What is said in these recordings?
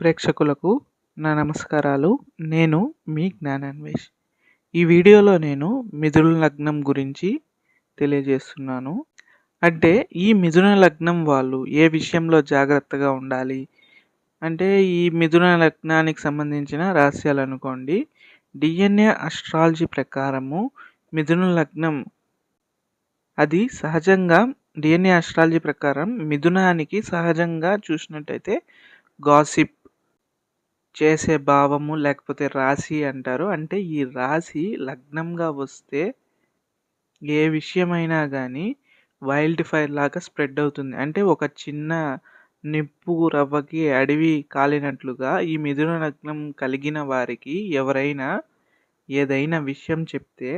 ప్రేక్షకులకు నా నమస్కారాలు. నేను మీ జ్ఞానాన్వేష్. ఈ వీడియోలో నేను మిథున లగ్నం గురించి తెలియజేస్తున్నాను. అంటే ఈ మిథున లగ్నం వాళ్ళు ఏ విషయంలో జాగ్రత్తగా ఉండాలి? అంటే ఈ మిథున లగ్నానికి సంబంధించిన రహస్యాలు అనుకోండి. డిఎన్ఏ అస్ట్రాలజీ ప్రకారము మిథున లగ్నం అది సహజంగా డిఎన్ఏ అస్ట్రాలజీ ప్రకారం మిథునానికి సహజంగా చూసినట్టయితే గాసిప్ చేసే భావము లేకపోతే రాశి అంటారు. అంటే ఈ రాశి లగ్నంగా వస్తే ఏ విషయమైనా కానీ వైల్డ్ ఫైర్ లాగా స్ప్రెడ్ అవుతుంది. అంటే ఒక చిన్న నిప్పు రవ్వకి అడవి కాలినట్లుగా ఈ మిథున లగ్నం కలిగిన వారికి ఎవరైనా ఏదైనా విషయం చెప్తే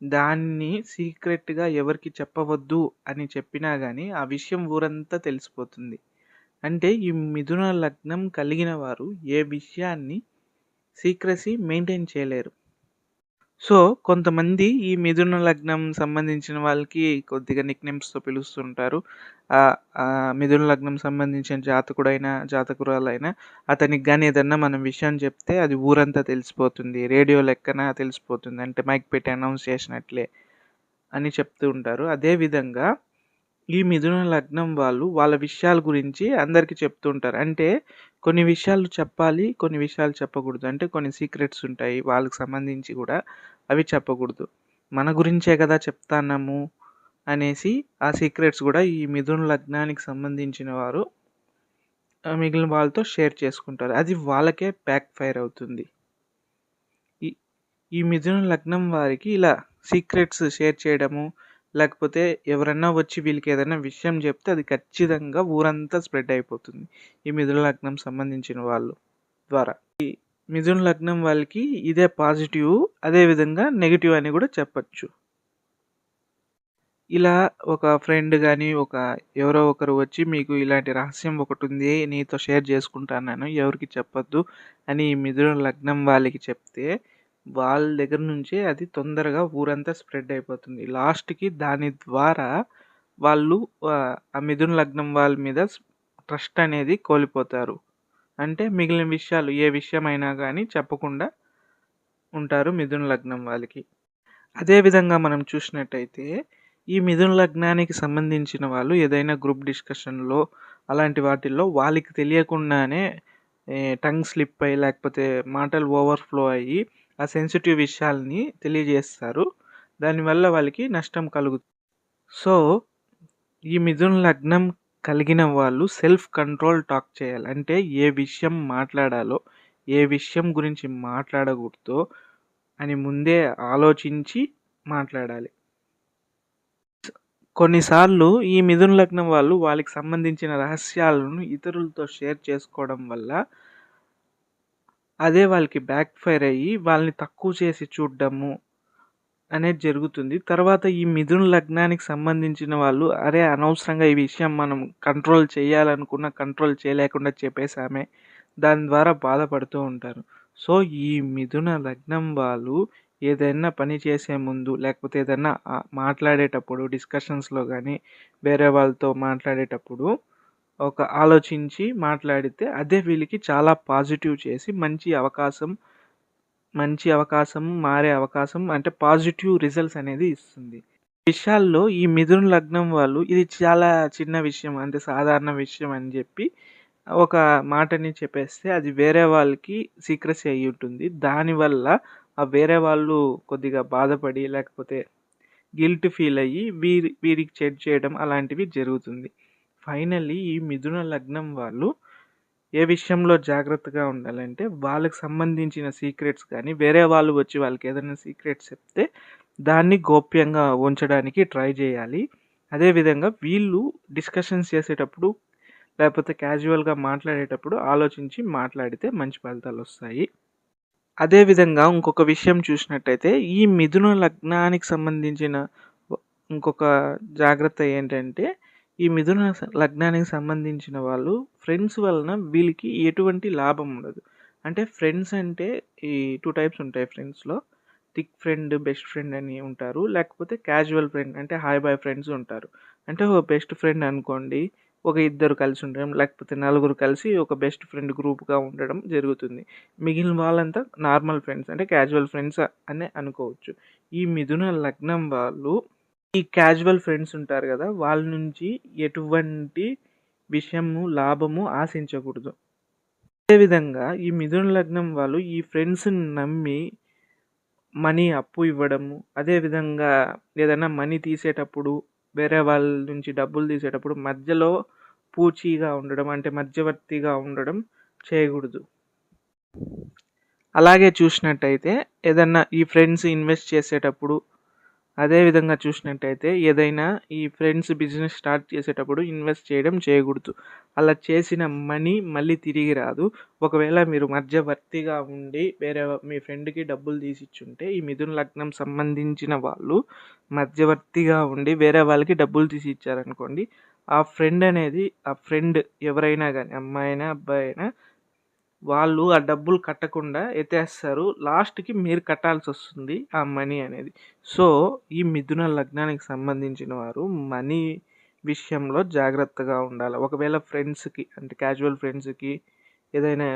దాన్ని సీక్రెట్గా ఎవరికి చెప్పవద్దు అని చెప్పినా కానీ ఆ విషయం ఊరంతా తెలిసిపోతుంది. అంటే ఈ మిథున లగ్నం కలిగిన వారు ఏ విషయాన్ని సీక్రసీ మెయింటైన్ చేయలేరు. సో కొంతమంది ఈ మిథున లగ్నం సంబంధించిన వాళ్ళకి కొద్దిగా నిక్నేమ్స్తో పిలుస్తుంటారు. మిథున లగ్నం సంబంధించిన జాతకుడైనా జాతకురాలైనా అతనికి కానీ ఏదన్నా మనం విషయం చెప్తే అది ఊరంతా తెలిసిపోతుంది. రేడియో లెక్కన తెలిసిపోతుంది. అంటే మైక్ పెట్టి అనౌన్స్ చేసినట్లే అని చెప్తూ ఉంటారు. అదేవిధంగా ఈ మిథున లగ్నం వాళ్ళు వాళ్ళ విషయాల గురించి అందరికీ చెప్తుంటారు. అంటే కొన్ని విషయాలు చెప్పాలి కొన్ని విషయాలు చెప్పకూడదు. అంటే కొన్ని సీక్రెట్స్ ఉంటాయి వాళ్ళకి సంబంధించి కూడా అవి చెప్పకూడదు. మన గురించే కదా చెప్తాన్నాము అనేసి ఆ సీక్రెట్స్ కూడా ఈ మిథున లగ్నానికి సంబంధించిన వారు మిగిలిన వాళ్ళతో షేర్ చేసుకుంటారు. అది వాళ్ళకే బ్యాక్ ఫైర్ అవుతుంది. ఈ ఈ మిథున లగ్నం వారికి ఇలా సీక్రెట్స్ షేర్ చేయడము లేకపోతే ఎవరన్నా వచ్చి వీళ్ళకి ఏదైనా విషయం చెప్తే అది ఖచ్చితంగా ఊరంతా స్ప్రెడ్ అయిపోతుంది. ఈ మిథున లగ్నం సంబంధించిన వాళ్ళు ద్వారా. ఈ మిథున లగ్నం వాళ్ళకి ఇదే పాజిటివ్ అదేవిధంగా నెగిటివ్ అని కూడా చెప్పచ్చు. ఇలా ఒక ఫ్రెండ్ కానీ ఒక ఎవరో ఒకరు వచ్చి మీకు ఇలాంటి రహస్యం ఒకటి ఉంది నీతో షేర్ చేసుకుంటాను ఎవరికి చెప్పొద్దు అని మిథున లగ్నం వాళ్ళకి చెప్తే వాళ్ళ దగ్గర నుంచే అది తొందరగా ఊరంతా స్ప్రెడ్ అయిపోతుంది. లాస్ట్కి దాని ద్వారా వాళ్ళు ఆ మిథున లగ్నం వాళ్ళ మీద ట్రస్ట్ అనేది కోల్పోతారు. అంటే మిగిలిన విషయాలు ఏ విషయమైనా కానీ చెప్పకుండా ఉంటారు మిథున లగ్నం వాళ్ళకి. అదేవిధంగా మనం చూసినట్టయితే ఈ మిథున లగ్నానికి సంబంధించిన వాళ్ళు ఏదైనా గ్రూప్ డిస్కషన్లో అలాంటి వాటిల్లో వాళ్ళకి తెలియకుండానే టంగ్ స్లిప్ అయ్యి లేకపోతే మాటలు ఓవర్ఫ్లో అయ్యి ఆ సెన్సిటివ్ విషయాల్ని తెలియజేస్తారు. దానివల్ల వాళ్ళకి నష్టం కలుగుతుంది. సో ఈ మిథున లగ్నం కలిగిన వాళ్ళు సెల్ఫ్ కంట్రోల్ టాక్ చేయాలి. అంటే ఏ విషయం మాట్లాడాలో ఏ విషయం గురించి మాట్లాడకూడదో అని ముందే ఆలోచించి మాట్లాడాలి. కొన్నిసార్లు ఈ మిథున లగ్నం వాళ్ళు వాళ్ళకి సంబంధించిన రహస్యాలను ఇతరులతో షేర్ చేసుకోవడం వల్ల అదే వాళ్ళకి బ్యాక్ ఫైర్ అయ్యి వాళ్ళని తక్కువ చేసి చూడడము అనేది జరుగుతుంది. తర్వాత ఈ మిథున లగ్నానికి సంబంధించిన వాళ్ళు అరే అనవసరంగా ఈ విషయం మనం కంట్రోల్ చేయాలనుకున్న కంట్రోల్ చేయలేకుండా చెప్పేసామే దాని ద్వారా బాధపడుతూ ఉంటారు. సో ఈ మిథున లగ్నం వాళ్ళు ఏదైనా పని చేసే ముందు లేకపోతే ఏదైనా మాట్లాడేటప్పుడు డిస్కషన్స్లో కానీ వేరే వాళ్ళతో మాట్లాడేటప్పుడు ఒక ఆలోచించి మాట్లాడితే అదే వీళ్ళకి చాలా పాజిటివ్ చేసి మంచి అవకాశం మంచి అవకాశం మారే అవకాశం అంటే పాజిటివ్ రిజల్ట్స్ అనేది ఇస్తుంది. విషయాల్లో ఈ మిథున లగ్నం వాళ్ళు ఇది చాలా చిన్న విషయం అంటే సాధారణ విషయం అని చెప్పి ఒక మాటని చెప్పేస్తే అది వేరే వాళ్ళకి సీక్రసీ అయి ఉంటుంది. దానివల్ల ఆ వేరే వాళ్ళు కొద్దిగా బాధపడి లేకపోతే గిల్ట్ ఫీల్ అయ్యి వీరి వీరికి చెడ్ చేయడం అలాంటివి జరుగుతుంది. ఫైనల్లీ ఈ మిథున లగ్నం వాళ్ళు ఏ విషయంలో జాగ్రత్తగా ఉండాలంటే వాళ్ళకి సంబంధించిన సీక్రెట్స్ కానీ వేరే వాళ్ళు వచ్చి వాళ్ళకి ఏదైనా సీక్రెట్స్ చెప్తే దాన్ని గోప్యంగా ఉంచడానికి ట్రై చేయాలి. అదేవిధంగా వీళ్ళు డిస్కషన్స్ చేసేటప్పుడు లేకపోతే క్యాజువల్గా మాట్లాడేటప్పుడు ఆలోచించి మాట్లాడితే మంచి ఫలితాలు వస్తాయి. అదేవిధంగా ఇంకొక విషయం చూసినట్టయితే ఈ మిథున లగ్నానికి సంబంధించిన ఇంకొక జాగ్రత్త ఏంటంటే ఈ మిథున లగ్నానికి సంబంధించిన వాళ్ళు ఫ్రెండ్స్ వలన వీళ్ళకి ఎటువంటి లాభం ఉండదు. అంటే ఫ్రెండ్స్ అంటే ఈ టూ టైప్స్ ఉంటాయి ఫ్రెండ్స్లో థిక్ ఫ్రెండ్ బెస్ట్ ఫ్రెండ్ అని ఉంటారు. లేకపోతే క్యాజువల్ ఫ్రెండ్ అంటే హాయ్ బాయ్ ఫ్రెండ్స్ ఉంటారు. అంటే ఒక బెస్ట్ ఫ్రెండ్ అనుకోండి ఒక ఇద్దరు కలిసి ఉండడం లేకపోతే నలుగురు కలిసి ఒక బెస్ట్ ఫ్రెండ్ గ్రూప్గా ఉండడం జరుగుతుంది. మిగిలిన వాళ్ళంతా నార్మల్ ఫ్రెండ్స్ అంటే క్యాజువల్ ఫ్రెండ్స్ అనే అనుకోవచ్చు. ఈ మిథున లగ్నం వాళ్ళు ఈ క్యాజువల్ ఫ్రెండ్స్ ఉంటారు కదా వాళ్ళ నుంచి ఎటువంటి విషయము లాభము ఆశించకూడదు. అదేవిధంగా ఈ మిథున లగ్నం వాళ్ళు ఈ ఫ్రెండ్స్ని నమ్మి మనీ అప్పు ఇవ్వడము అదేవిధంగా ఏదైనా మనీ తీసేటప్పుడు వేరే వాళ్ళ నుంచి డబ్బులు తీసేటప్పుడు మధ్యలో పూచీగా ఉండడం అంటే మధ్యవర్తిగా ఉండడం చేయకూడదు. అలాగే చూసినట్టయితే ఏదన్నా ఈ ఫ్రెండ్స్ ఇన్వెస్ట్ చేసేటప్పుడు అదేవిధంగా చూసినట్టయితే ఏదైనా ఈ ఫ్రెండ్స్ బిజినెస్ స్టార్ట్ చేసేటప్పుడు ఇన్వెస్ట్ చేయడం చేయకూడదు. అలా చేసిన మనీ మళ్ళీ తిరిగి రాదు. ఒకవేళ మీరు మధ్యవర్తిగా ఉండి వేరే మీ ఫ్రెండ్కి డబ్బులు తీసిచ్చుంటే ఈ మిథున లగ్నం సంబంధించిన వాళ్ళు మధ్యవర్తిగా ఉండి వేరే వాళ్ళకి డబ్బులు తీసి ఇచ్చారనుకోండి ఆ ఫ్రెండ్ అనేది ఆ ఫ్రెండ్ ఎవరైనా కానీ అమ్మాయి అయినా అబ్బాయి అయినా వాళ్ళు ఆ డబ్బులు కట్టకుండా ఎత్తేస్తారు. లాస్ట్కి మీరు కట్టాల్సి వస్తుంది ఆ మనీ అనేది. సో ఈ మిథున లగ్నానికి సంబంధించిన వారు మనీ విషయంలో జాగ్రత్తగా ఉండాలి. ఒకవేళ ఫ్రెండ్స్కి అంటే క్యాజువల్ ఫ్రెండ్స్కి ఏదైనా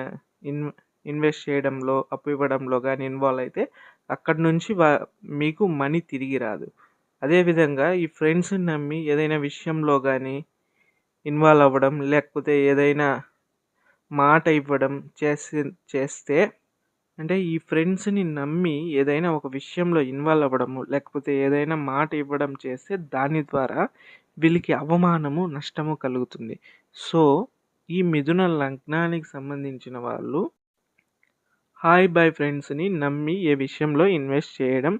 ఇన్ ఇన్వెస్ట్ చేయడంలో అప్పు ఇవ్వడంలో కానీ ఇన్వాల్వ్ అయితే అక్కడి నుంచి వా మీకు మనీ తిరిగి రాదు. అదేవిధంగా ఈ ఫ్రెండ్స్ని నమ్మి ఏదైనా విషయంలో కానీ ఇన్వాల్వ్ అవ్వడం లేకపోతే ఏదైనా మాట ఇవ్వడం చేసి చేస్తే అంటే ఈ ఫ్రెండ్స్ని నమ్మి ఏదైనా ఒక విషయంలో ఇన్వాల్వ్ అవ్వడము లేకపోతే ఏదైనా మాట ఇవ్వడం చేస్తే దాని ద్వారా వీళ్ళకి అవమానము నష్టము కలుగుతుంది. సో ఈ మిథున లగ్నానికి సంబంధించిన వాళ్ళు హాయ్ బాయ్ ఫ్రెండ్స్ని నమ్మి ఏ విషయంలో ఇన్వెస్ట్ చేయడం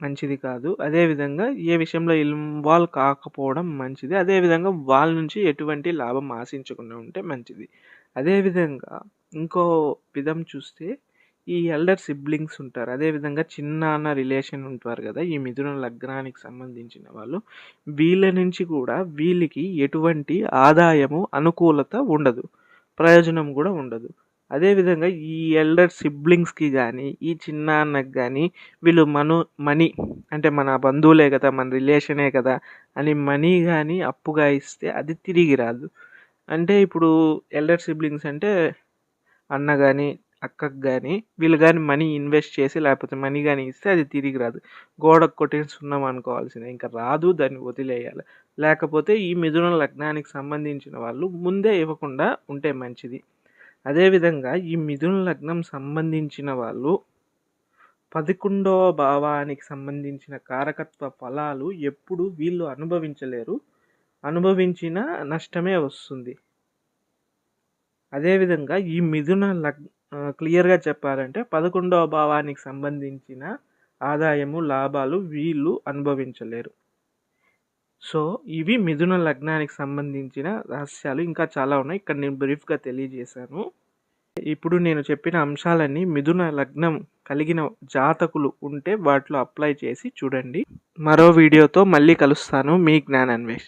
మంచిది కాదు. అదేవిధంగా ఏ విషయంలో ఇన్వాల్వ్ కాకపోవడం మంచిది. అదేవిధంగా వాళ్ళ నుంచి ఎటువంటి లాభం ఆశించకుండా ఉంటే మంచిది. అదేవిధంగా ఇంకో విధం చూస్తే ఈ ఎల్డర్ సిబ్లింగ్స్ ఉంటారు. అదేవిధంగా చిన్నాన్న రిలేషన్ ఉంటారు కదా ఈ మిథున లగ్నానికి సంబంధించిన వాళ్ళు. వీళ్ళ నుంచి కూడా వీళ్ళకి ఎటువంటి ఆదాయము అనుకూలత ఉండదు. ప్రయోజనం కూడా ఉండదు. అదేవిధంగా ఈ ఎల్డర్ సిబ్లింగ్స్కి కానీ ఈ చిన్నాన్నకి కానీ వీళ్ళు మను మనీ అంటే మన బంధువులే కదా మన రిలేషనే కదా అని మనీ కానీ అప్పుగా ఇస్తే అది తిరిగి రాదు. అంటే ఇప్పుడు ఎల్డర్ సిబ్లింగ్స్ అంటే అన్న కానీ అక్కకు కానీ వీళ్ళు కానీ మనీ ఇన్వెస్ట్ చేసి లేకపోతే మనీ కానీ ఇస్తే అది తిరిగి రాదు. గోడకు కొట్టేసి సున్నం అనుకోవాల్సిందే. ఇంకా రాదు దాన్ని వదిలేయాలి. లేకపోతే ఈ మిథున లగ్నానికి సంబంధించిన వాళ్ళు ముందే ఇవ్వకుండా ఉంటే మంచిది. అదేవిధంగా ఈ మిథున లగ్నం సంబంధించిన వాళ్ళు పదకొండవ భావానికి సంబంధించిన కారకత్వ ఫలాలు ఎప్పుడు వీళ్ళు అనుభవించలేరు. అనుభవించిన నష్టమే వస్తుంది. అదేవిధంగా ఈ మిథున లగ్ క్లియర్గా చెప్పాలంటే పదకొండవ భావానికి సంబంధించిన ఆదాయము లాభాలు వీళ్ళు అనుభవించలేరు. సో ఇవి మిథున లగ్నానికి సంబంధించిన రహస్యాలు ఇంకా చాలా ఉన్నాయి. ఇక్కడ నేను బ్రీఫ్గా తెలియజేశాను. ఇప్పుడు నేను చెప్పిన అంశాలన్నీ మిథున లగ్నం కలిగిన జాతకులు ఉంటే వాటిలో అప్లై చేసి చూడండి. మరో వీడియోతో మళ్ళీ కలుస్తాను. మీ జ్ఞానాన్వేష్.